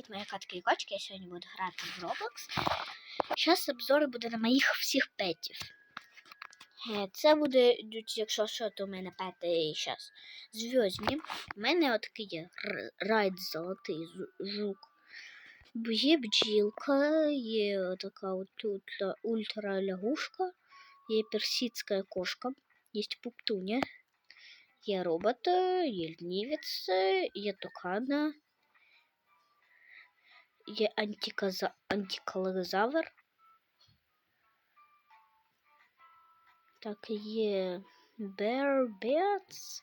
Привіт, моя катки і кочки. Я сьогодні буду грати в Roblox. Зараз обзор буде на моїх всіх петів. Е, Це буде, якщо що, то у мене пети зараз зв'язні. У мене отакий є райд золотий жук. Є бджілка, є така от ультра, ультра лягушка, є персидська кошка, є пуптуня, є робот, є льнівець, є токана, є антиказа... антикалозавр. Так, є Beats,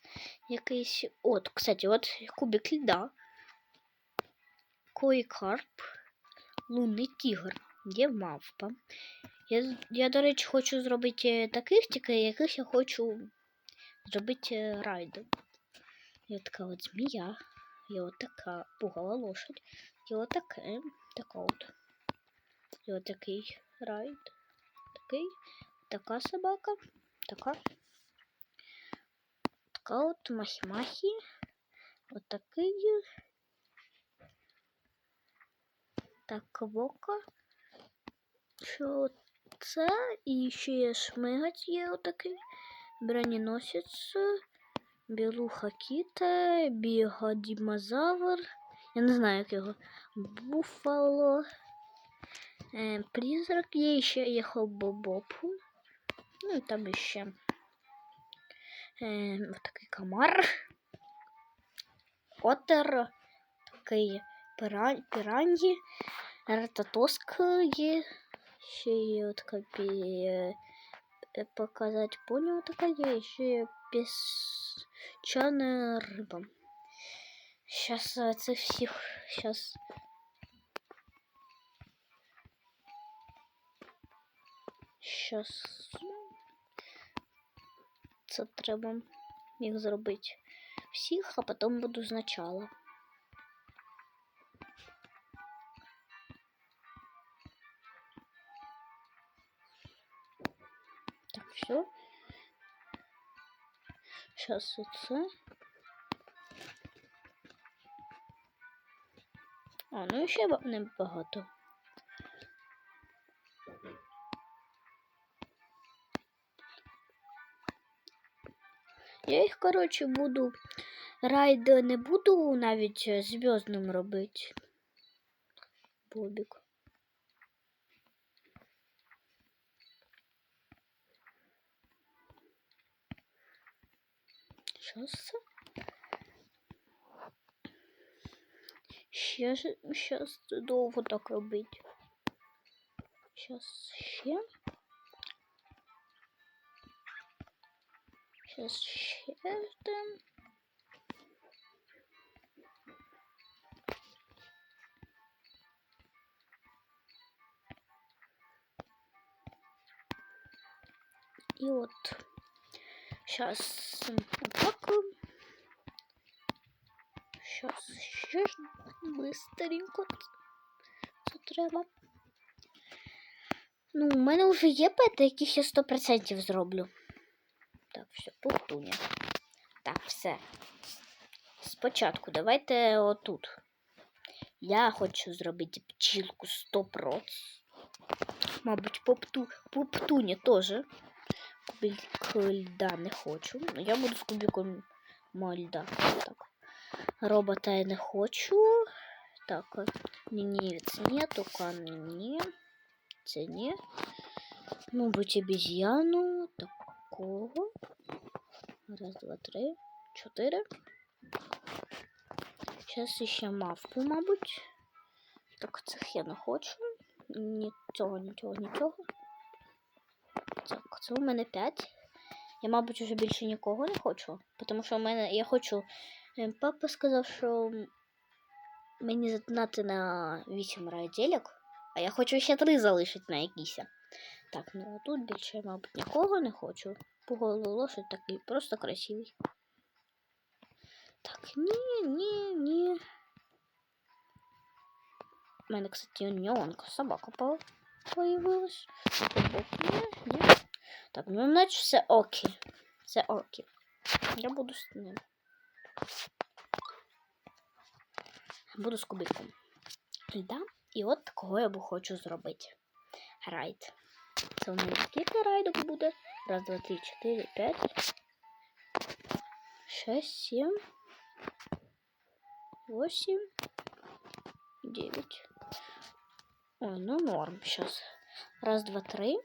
якийсь. От, кстати, от кубик льда. Коїкарп, лунний тігр, є мавпа. Я, я, до речі, хочу зробити е, таких, тільки яких я хочу зробити е, райдом. Є така от змія, є от така пугала лошадь, є от таке, така от. Є от такий райд. Такий, така собака, така. Така от махі-махі. От такий. Так, вока. Що це? І ще є шмигать є отакий. Броненосець. Білуха кіта, бігодімозавр. Я не знаю, як його. Буфало. Е, призрак є, і ще є холбобопу. Ну і там ще е, такий комар. Отер, такий пира- піраньї, рататоск є. Ще є така пі... е, показати поняв така є, ще є піщана риба. Сейчас це всіх, сейчас Щас. Це треба їх зробити всіх, а потім буду спочатку. Так, все. Сейчас оце. А, ну ще ба- небагато. Я їх, коротше, буду. Райд не буду навіть е, зв'язним робити. Бобік. Щас це? Ще ж щас довго так робити. Щас ще. Щас ще там. І от. Щас так. Щас ще быстренько це треба. Ну, у мене вже є пети, яких я 100% зроблю. Так, все, пухтуня. Так, все. Спочатку давайте отут. Я хочу зробити пчілку 100%. Мабуть, попту, поптуня теж. Кубик льда не хочу. Ну, я буду з кубиком льда. Так. Робота я не хочу. Так, лінівець ні, тукан ні. Це ні. Мабуть, обезьяну такого. Раз, два, три, чотири. Зараз ще мавпу, мабуть. Так, цих я не хочу. Ні цього, нічого, нічого. Так, це у мене 5. Я, мабуть, вже більше нікого не хочу. Тому що у мене я хочу. Папа сказав, що мені задонати на 8 райделек, а я хочу ще 3 залишити на якісь. Так, ну тут більше, мабуть, нікого не хочу. Пугало лошадь такий просто красивий. Так, ні, ні, ні. У мене, кстати, неонка собака появилась. Ні, ні. Так, ну наче все окей. Все окей. Я буду з ним. Буду з кубиком. льда. І от кого я б хочу зробити. Райд. Це у мене скільки райдок буде? Раз, два, три, чотири, п'ять. Шесть, сім. Восемь. Девять. Ой, ну норм. Сейчас. Раз, два, три.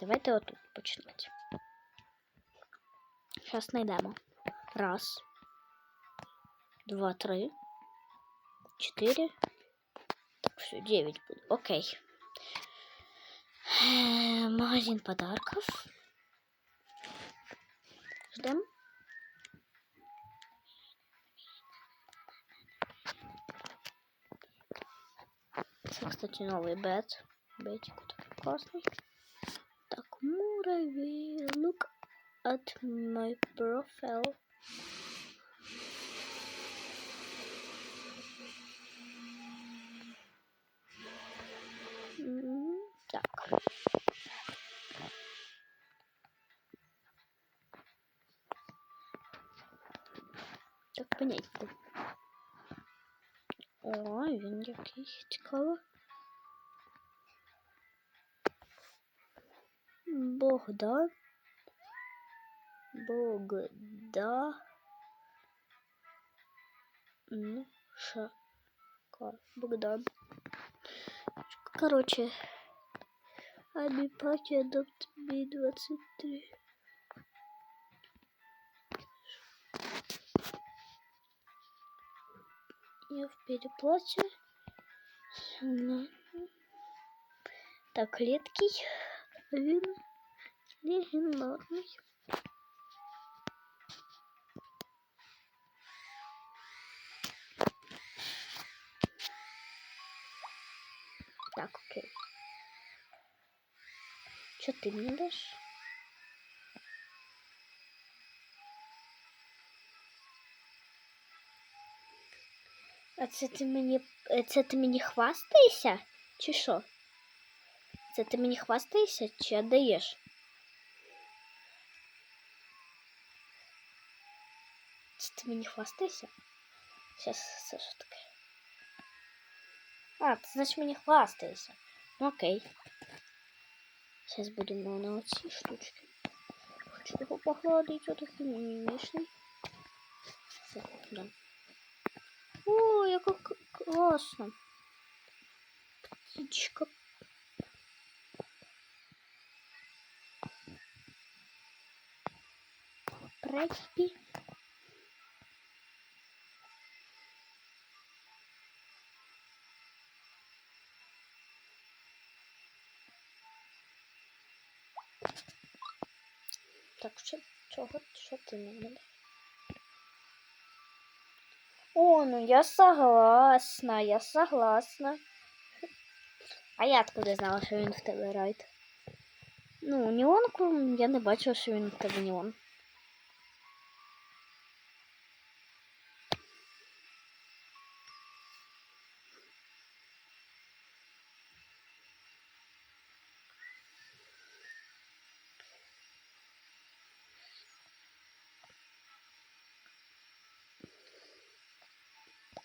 Давайте отут починати. Зараз знайдемо. Раз. Два, три. Чотири. Так, все, девять буде. Окей. Э, Магазин подарков. Ждем. Це, кстати, новый бет. Бетик такой классный. Так, муравей. Look at my profile. Так. Понятно. О, він який цікаво. Богдан. Богда. Ну, Шака. Богдан. Короче. Аби Паки Адопт Би-23. Я в переплате. Ну. Так, редкий. Він легендарний. Так, окей. Что ты мне дашь? А це ти мені. е, Це ти мені хвастаєшся? Чи що? Це ти мені хвастаєшся чи віддаєш? Це ти мені хвастаєшся? Сейчас, це що таке? А, ти значить мені хвастаєшся. Ну окей. Сейчас будемо на оці штучки. Хочу його погладити, отакий мімішний. Да. О, яка к- класно. Птичка. Преппі. Так, що, чого, ти? О, ну я согласна, я согласна. А я откуда знала, що він в тебе райд? Ну, неонку я не бачила, що він в тебе неон.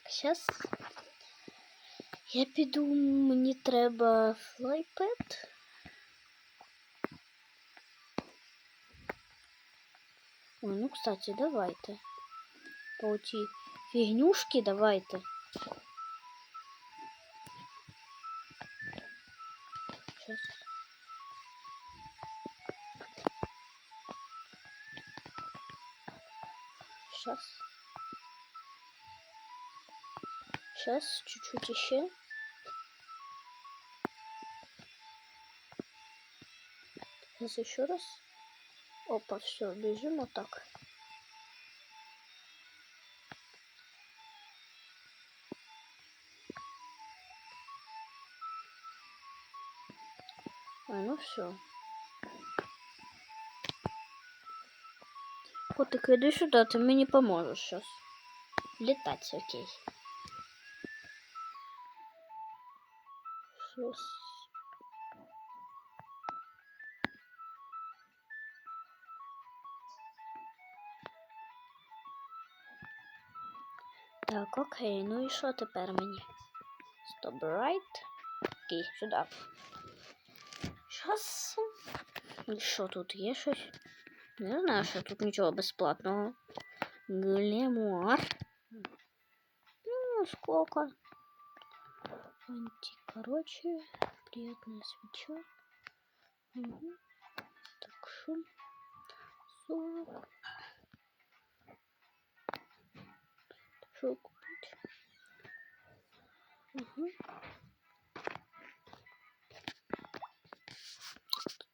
Сейчас я піду, мені треба флайпед. Ой, ну, кстати, давайте. По оті фігнюшки давайте. Сейчас. Сейчас. Сейчас, чуть-чуть еще. Сейчас еще раз. Опа, все, бежим вот так. А, ну все. Котик, иди сюда, ты мне не поможешь сейчас. Летать, окей. Щас. Так, окей, ну і що тепер мені Добрайт. Окей, сюди. Щас. І що тут є щось? Не знаю, що тут нічого безплатного. Глемуар. Ну, сколько? Анти, короче, приятная свеча. Угу. Так, шум. 40. Что купить? Угу.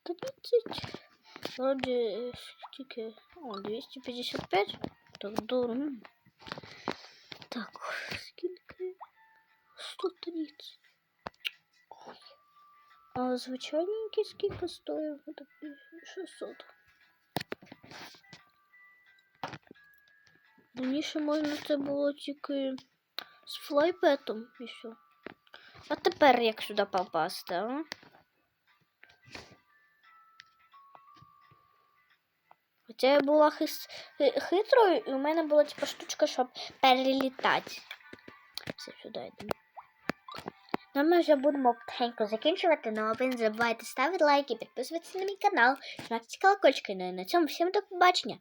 30. Вроде скільки? О, 255. Так дорого. А звичайненький скільки? Такий 600. Раніше можна це було тільки з флайпетом і все. А тепер як сюди попасти, а? Хоча я була хис... хи- хитрою, і у мене була типа штучка, щоб перелітати. Все сюди йдемо. Ну, ми вже будемо потихеньку закінчувати, але ви не забувайте ставити лайки, підписуватися на мій канал, жмакати колокольчики. Ну і на цьому всім до побачення.